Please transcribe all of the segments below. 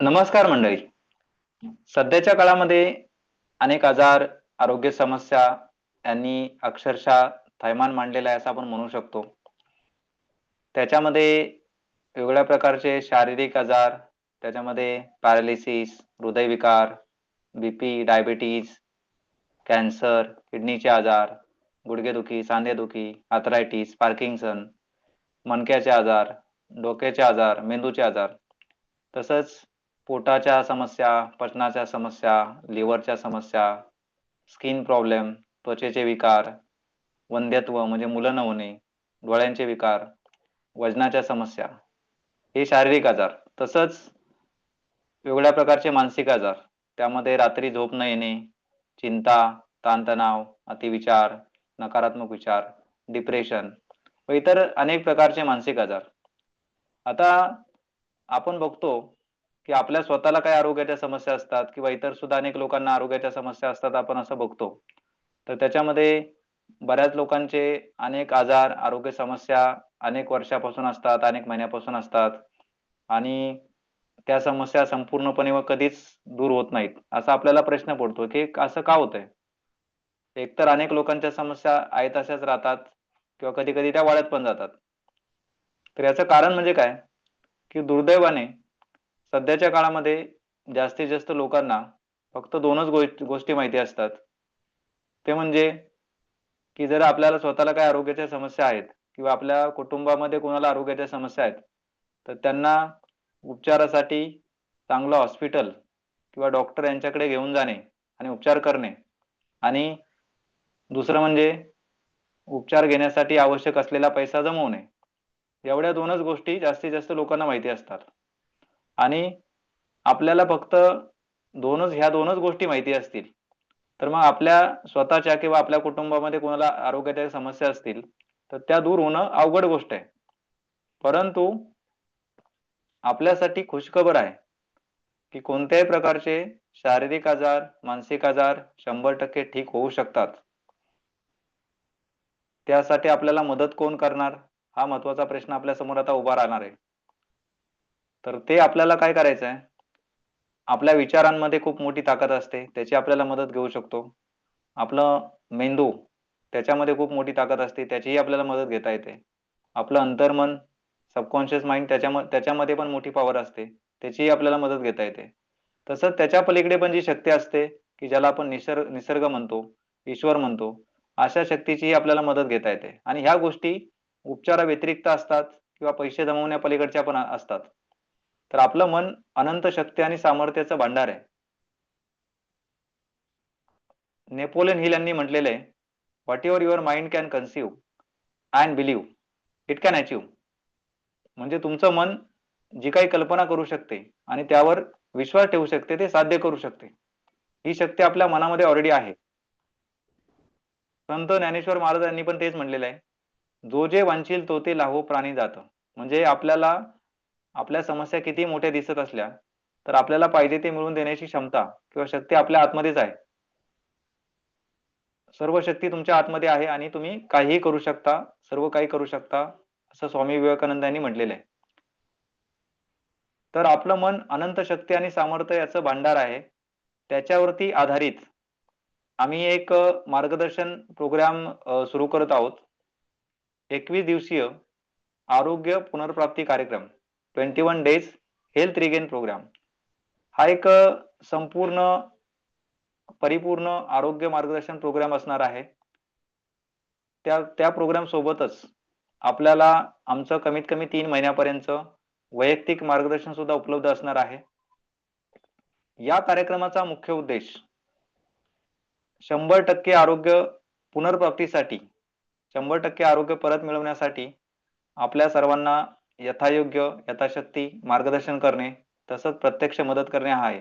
नमस्कार मंडळी. सध्याच्या काळामध्ये अनेक आजार आरोग्य समस्या यांनी अक्षरशः थैमान मांडलेला आहे असं आपण म्हणू शकतो. त्याच्यामध्ये वेगवेगळ्या प्रकारचे शारीरिक आजार त्याच्यामध्ये पॅरालिसिस हृदयविकार बीपी डायबिटीज कॅन्सर किडनीचे आजार गुडघेदुखी सांधेदुखी आथरायटिस पार्किंगसन मणक्याचे आजार डोक्याचे आजार मेंदूचे आजार तसंच पोटाच्या समस्या पचनाच्या समस्या लिव्हरच्या समस्या स्किन प्रॉब्लेम त्वचेचे विकार वंध्यत्व म्हणजे मुलं न होणे डोळ्यांचे विकार वजनाच्या समस्या हे शारीरिक आजार. तसंच वेगळ्या प्रकारचे मानसिक आजार. त्यामध्ये रात्री झोप न येणे चिंता ताणतणाव अतिविचार नकारात्मक विचार डिप्रेशन व इतर अनेक प्रकारचे मानसिक आजार. आता आपण बघतो की आपल्या स्वतःला काही आरोग्याच्या समस्या असतात किंवा इतर सुद्धा अनेक लोकांना आरोग्याच्या समस्या असतात आपण असं बघतो. तर त्याच्यामध्ये बऱ्याच लोकांचे अनेक आजार आरोग्य समस्या अनेक वर्षापासून असतात अनेक महिन्यापासून असतात आणि त्या समस्या संपूर्णपणे व कधीच दूर होत नाहीत असा आपल्याला प्रश्न पडतो की असं का होतंय? एकतर अनेक लोकांच्या समस्या आहेत तशाच राहतात किंवा कधी कधी त्या वाढत पण जातात. तर याचं कारण म्हणजे काय? की दुर्दैवाने सध्याच्या काळामध्ये जास्तीत जास्त लोकांना फक्त दोनच गोष्टी माहिती असतात. ते म्हणजे की जर आपल्याला स्वतःला काही आरोग्याच्या समस्या आहेत किंवा आपल्या कुटुंबामध्ये कोणाला आरोग्याच्या समस्या आहेत तर त्यांना उपचारासाठी चांगलं हॉस्पिटल किंवा डॉक्टर यांच्याकडे घेऊन जाणे आणि उपचार करणे. आणि दुसरं म्हणजे उपचार घेण्यासाठी आवश्यक असलेला पैसा जमवणे. एवढ्या दोनच गोष्टी जास्तीत जास्त लोकांना माहिती असतात. आणि आपल्याला फक्त दोनच ह्या दोनच गोष्टी माहिती असतील. तर मग आपल्या स्वतःच्या किंवा आपल्या कुटुंबामध्ये कोणाला आरोग्याच्या समस्या असतील तर त्या दूर होणं अवघड गोष्ट आहे. परंतु आपल्यासाठी खुशखबर आहे की कोणत्याही प्रकारचे शारीरिक आजार मानसिक आजार शंभर टक्के ठीक होऊ शकतात. त्यासाठी आपल्याला मदत कोण करणार? हा महत्त्वाचा प्रश्न आपल्यासमोर आता उभा राहणार आहे. तर ते आपल्याला काय करायचं आहे? आपल्या विचारांमध्ये खूप मोठी ताकद असते. त्याची आपल्याला मदत घेऊ शकतो. आपलं मेंदू त्याच्यामध्ये खूप मोठी ताकद असते. त्याचीही आपल्याला मदत घेता येते. आपलं अंतर्मन सबकॉन्शियस माइंड त्याच्या त्याच्यामध्ये पण मोठी पॉवर असते. त्याचीही आपल्याला मदत घेता येते. तसंच त्याच्या पलीकडे पण जी शक्ती असते की ज्याला आपण निसर्ग निसर्ग म्हणतो ईश्वर म्हणतो अशा शक्तीचीही आपल्याला मदत घेता येते. आणि ह्या गोष्टी उपचारा व्यतिरिक्त असतात किंवा पैसे जमवण्या पलीकडच्या पण असतात. तर आपलं मन अनंत शक्ती आणि सामर्थ्याचं भांडार आहे. नेपोलियन हिल यांनी म्हटलेलं आहे what your your mind can conceive and believe it can achieve म्हणजे तुमचं मन जी काही कल्पना करू शकते आणि त्यावर विश्वास ठेवू शकते ते साध्य करू शकते. ही शक्ती आपल्या मनामध्ये ऑलरेडी आहे. संत ज्ञानेश्वर महाराज यांनी पण तेच म्हणलेलं आहे जो जे वांचील तो ते लाहो प्राणी जात. म्हणजे आपल्याला आपल्या समस्या किती मोठ्या दिसत असल्या तर आपल्याला पाहिजे ते मिळवून देण्याची क्षमता किंवा शक्ती आपल्या आतमध्येच आहे. सर्व शक्ती तुमच्या आतमध्ये आहे आणि तुम्ही काहीही करू शकता सर्व काही करू शकता असं स्वामी विवेकानंद यांनी म्हटलेलं आहे. तर आपलं मन अनंत शक्ती आणि सामर्थ्य याचं भांडार आहे. त्याच्यावरती आधारित आम्ही एक मार्गदर्शन प्रोग्राम सुरू करत आहोत. एकवीस दिवसीय आरोग्य पुनर्प्राप्ती कार्यक्रम. Twenty one days health regain programme. हा एक संपूर्ण परिपूर्ण आरोग्य मार्गदर्शन प्रोग्राम असणार आहे. त्या त्या प्रोग्राम सोबतच आपल्याला आमचं कमीत कमी तीन महिन्यापर्यंत वैयक्तिक मार्गदर्शन सुद्धा उपलब्ध असणार आहे. या कार्यक्रमाचा मुख्य उद्देश शंभर टक्के आरोग्य पुनर्प्राप्तीसाठी शंभर टक्के आरोग्य परत मिळवण्यासाठी आपल्या सर्वांना यथायोग्य यथाशक्ती मार्गदर्शन करणे तसंच प्रत्यक्ष मदत करणे हा आहे.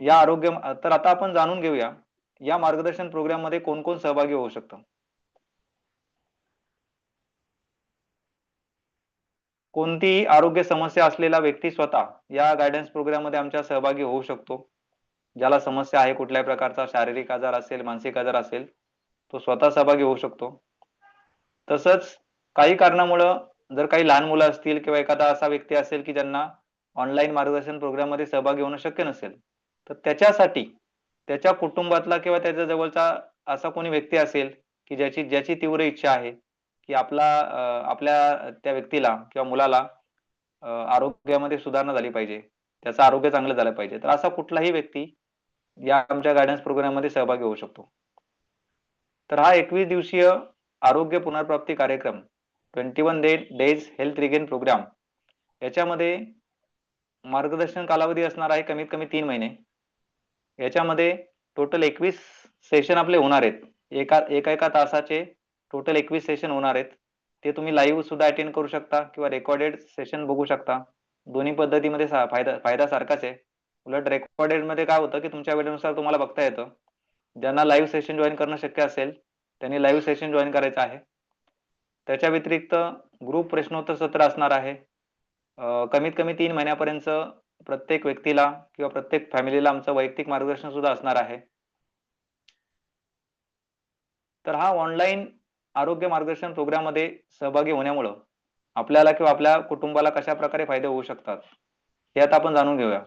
या आरोग्य तर आता आपण जाणून घेऊया या मार्गदर्शन प्रोग्राममध्ये कोण कोण सहभागी होऊ शकतं? कोणतीही आरोग्य समस्या असलेला व्यक्ती स्वतः या गायडन्स प्रोग्राममध्ये आमच्या सहभागी होऊ शकतो. ज्याला समस्या आहे कुठल्याही प्रकारचा शारीरिक आजार असेल मानसिक आजार असेल तो स्वतः सहभागी होऊ शकतो. तसंच काही कारणामुळं जर काही लहान मुलं असतील किंवा एखादा असा व्यक्ती असेल की ज्यांना ऑनलाईन मार्गदर्शन प्रोग्राममध्ये सहभागी होणं शक्य नसेल तर त्याच्यासाठी त्याच्या कुटुंबातला किंवा त्याच्या जवळचा असा कोणी व्यक्ती असेल की ज्याची ज्याची तीव्र इच्छा आहे की आपला आपल्या त्या व्यक्तीला किंवा मुलाला आरोग्यामध्ये सुधारणा झाली पाहिजे त्याचं आरोग्य चांगलं झालं पाहिजे तर असा कुठलाही व्यक्ती या आमच्या गायडन्स प्रोग्राममध्ये सहभागी होऊ शकतो. तर हा एकवीस दिवसीय आरोग्य पुनर्प्राप्ती कार्यक्रम twenty one day days health regain programme याच्यामध्ये मार्गदर्शन कालावधी असणार आहे कमीत कमी तीन महिने. याच्यामध्ये टोटल एकवीस सेशन आपले होणार आहेत. एका एका एका तासाचे टोटल एकवीस सेशन होणार आहेत. ते तुम्ही लाईव्ह सुद्धा अटेंड करू शकता किंवा रेकॉर्डेड सेशन बघू शकता. दोन्ही पद्धतीमध्ये फायदा फायदा सारखाच आहे. उलट रेकॉर्डेडमध्ये काय होतं की तुमच्या वेळेनुसार तुम्हाला बघता येतं. ज्यांना लाईव्ह सेशन जॉईन करणं शक्य असेल त्यांनी लाईव्ह सेशन जॉईन करायचं आहे. त्याच्या व्यतिरिक्त ग्रुप प्रश्नोत्तर सत्र असणार आहे. कमीत कमी तीन महिन्यापर्यंत प्रत्येक व्यक्तीला किंवा प्रत्येक फॅमिलीला आमचं वैयक्तिक मार्गदर्शन सुद्धा असणार आहे. तर हा ऑनलाईन आरोग्य मार्गदर्शन प्रोग्राममध्ये सहभागी होण्यामुळं आपल्याला किंवा आपल्या कुटुंबाला कशा प्रकारे फायदे होऊ शकतात हे आता आपण जाणून घेऊया.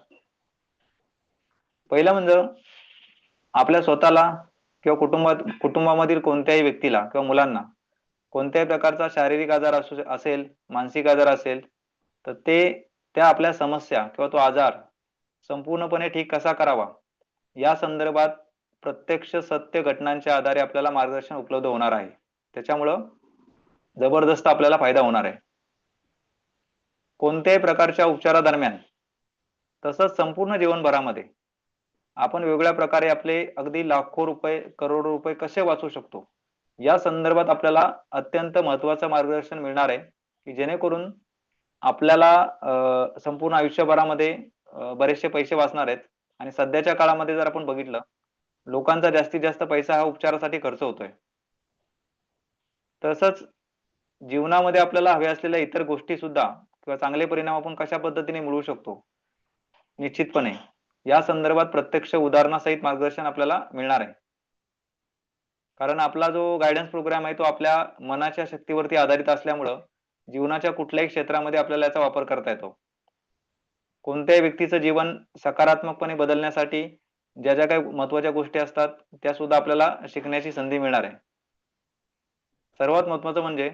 पहिलं म्हणजे आपल्या स्वतःला किंवा कुटुंबात कुटुंबामधील कोणत्याही व्यक्तीला किंवा मुलांना कोणत्याही प्रकारचा शारीरिक आजार असू असेल मानसिक आजार असेल तर ते त्या आपल्या समस्या किंवा तो आजार संपूर्णपणे ठीक कसा करावा? या संदर्भात प्रत्यक्ष सत्य घटनांच्या आधारे आपल्याला मार्गदर्शन उपलब्ध होणार आहे. त्याच्यामुळं जबरदस्त आपल्याला फायदा होणार आहे. कोणत्याही प्रकारच्या उपचारादरम्यान तसंच संपूर्ण जीवनभरामध्ये आपण वेगळ्या प्रकारे आपले अगदी लाखो रुपये करोडो रुपये कसे वाचू शकतो? या संदर्भात आपल्याला अत्यंत महत्वाचं मार्गदर्शन मिळणार आहे की जेणेकरून आपल्याला संपूर्ण आयुष्यभरामध्ये बरेचसे पैसे वाचणार आहेत. आणि सध्याच्या काळामध्ये जर आपण बघितलं लोकांचा जास्तीत जास्त पैसा हा उपचारासाठी खर्च होतोय. तसंच जीवनामध्ये आपल्याला हव्या असलेल्या इतर गोष्टी सुद्धा किंवा चांगले परिणाम आपण कशा पद्धतीने मिळवू शकतो निश्चितपणे या संदर्भात प्रत्यक्ष उदाहरणासहित मार्गदर्शन आपल्याला मिळणार आहे. कारण आपला जो गायडन्स प्रोग्राम आहे तो आपल्या मनाच्या शक्तीवरती आधारित असल्यामुळं जीवनाच्या कुठल्याही क्षेत्रामध्ये आपल्याला याचा वापर करता येतो. कोणत्याही व्यक्तीचं जीवन सकारात्मकपणे बदलण्यासाठी ज्या ज्या काही महत्त्वाच्या गोष्टी असतात त्या सुद्धा आपल्याला शिकण्याची संधी मिळणार आहे. सर्वात महत्वाचं म्हणजे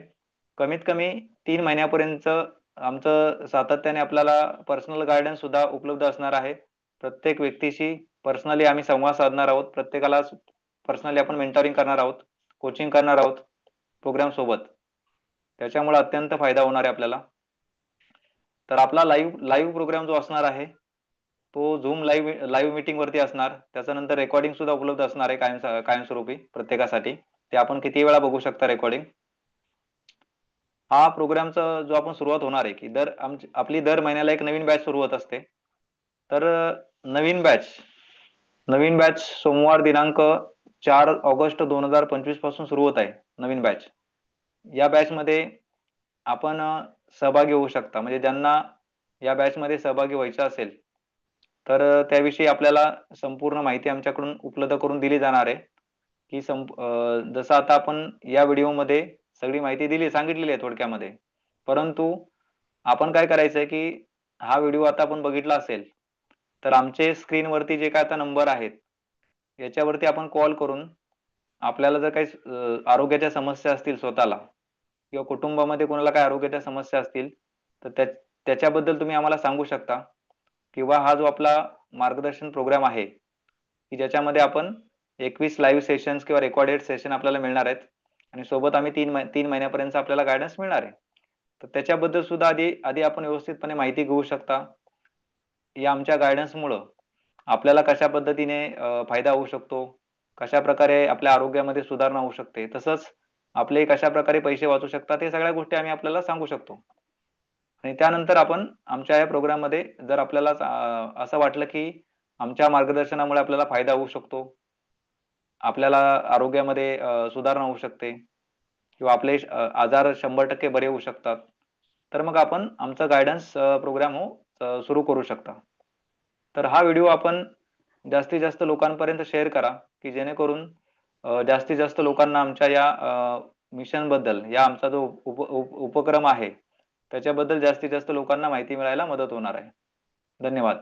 कमीत कमी तीन महिन्यापर्यंत आमचं सातत्याने आपल्याला पर्सनल गायडन्स सुद्धा उपलब्ध असणार आहे. प्रत्येक व्यक्तीशी पर्सनली आम्ही संवाद साधणार आहोत. प्रत्येकाला पर्सनली आपण मेंटरिंग करणार आहोत कोचिंग करणार आहोत प्रोग्राम सोबत. त्याच्यामुळे अत्यंत फायदा होणार आहे आपल्याला. तर आपला लाईव्ह लाईव्ह प्रोग्राम जो असणार आहे तो झूम लाईव्ह लाईव्ह मीटिंग वरती असणार. त्याच्यानंतर रेकॉर्डिंग सुद्धा उपलब्ध असणार आहे कायम कायमस्वरूपी प्रत्येकासाठी. ते आपण किती वेळा बघू शकता रेकॉर्डिंग हा प्रोग्रामचा जो आपण सुरुवात होणार आहे की दर आमची आपली दर महिन्याला एक नवीन बॅच सुरू होत असते. तर नवीन बॅच नवीन बॅच सोमवार दिनांक चार ऑगस्ट दोन हजार पंचवीसपासून सुरू होत आहे नवीन बॅच या बॅच मध्ये आपण सहभागी होऊ शकता. म्हणजे ज्यांना या बॅच मध्ये सहभागी व्हायचं असेल तर त्याविषयी आपल्याला संपूर्ण माहिती आमच्याकडून उपलब्ध करून दिली जाणार आहे. की संप जसं आता आपण या व्हिडिओमध्ये सगळी माहिती दिली सांगितलेली आहे थोडक्यामध्ये. परंतु आपण काय करायचंय की हा व्हिडिओ आता आपण बघितला असेल तर आमचे स्क्रीनवरती जे काय आता नंबर आहेत याच्यावरती आपण कॉल करून आपल्याला जर काही आरोग्याच्या समस्या असतील स्वतःला किंवा कुटुंबामध्ये कोणाला काही आरोग्याच्या समस्या असतील तर त्याच्याबद्दल तुम्ही आम्हाला सांगू शकता. किंवा हा जो आपला मार्गदर्शन प्रोग्राम आहे की ज्याच्यामध्ये आपण एकवीस लाईव्ह सेशन्स किंवा रेकॉर्डेड सेशन आपल्याला मिळणार आहेत. आणि सोबत आम्ही तीन तीन महिन्यापर्यंत आपल्याला गायडन्स मिळणार आहे. तर त्याच्याबद्दल सुद्धा आधी आधी आपण व्यवस्थितपणे माहिती घेऊ शकता. या आमच्या गायडन्समुळं आपल्याला कशा पद्धतीने फायदा होऊ शकतो? कशा प्रकारे आपल्या आरोग्यामध्ये सुधारणा होऊ शकते? तसंच आपले कशा प्रकारे पैसे वाचू शकतात? हे सगळ्या गोष्टी आम्ही आपल्याला सांगू शकतो. आणि त्यानंतर आपण आमच्या या प्रोग्राममध्ये जर आपल्याला असं वाटलं की आमच्या मार्गदर्शनामुळे आपल्याला फायदा होऊ शकतो आपल्याला आरोग्यामध्ये सुधारणा होऊ शकते किंवा आपले आजार शंभर टक्के बरे होऊ शकतात तर मग आपण आमचा गायडन्स प्रोग्राम हो सुरू करू शकता. तर हा व्हिडिओ आपण जास्तीत जास्त लोकांपर्यंत शेअर करा की जेणेकरून जास्तीत जास्त लोकांना आमच्या या मिशनबद्दल या आमचा जो उप उपक्रम आहे त्याच्याबद्दल जास्तीत जास्त लोकांना माहिती मिळायला मदत होणार आहे. धन्यवाद.